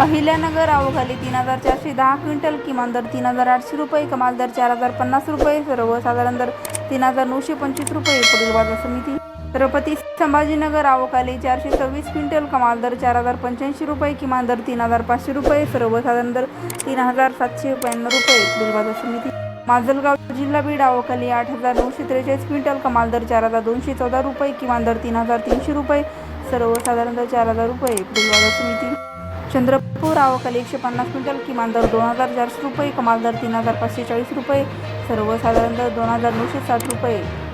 अहिल्यानगर अवघाली तीन हजार चारशे दहा क्विंटल किमान दर तीन हजार आठशे रुपये कमाल दर चार हजार पन्नास रुपये सर्वसाधारण दर तीन हजार नऊशे पंचवीस रुपये पुढील बाजार समिती. छत्रपती संभाजीनगर आवकाली चारशे सव्वीस क्विंटल कमाल दर चार हजार पंच्याऐंशी रुपये किमान दर तीन हजार पाचशे रुपये सर्वसाधारण दर तीन हजार सातशे ब्याण्णव रुपये पुढील बाजार समिती. माजलगाव जिल्हा बीड आवकाली आठ हजार नऊशे त्रेचाळीस क्विंटल कमाल दर चार हजार दोनशे चौदा रुपये किमान दर तीन हजार तीनशे रुपये सर्वसाधारण दर चार हजार रुपये पुढील बाजार समिती. चंद्रपूर आवकाली एकशे पन्नास क्विंटल किमान दर दोन हजार चारशे रुपये कमाल दर तीन हजार पाचशे चाळीस रुपये सर्वसाधारण दर दोन हजार नऊशे साठ रुपये.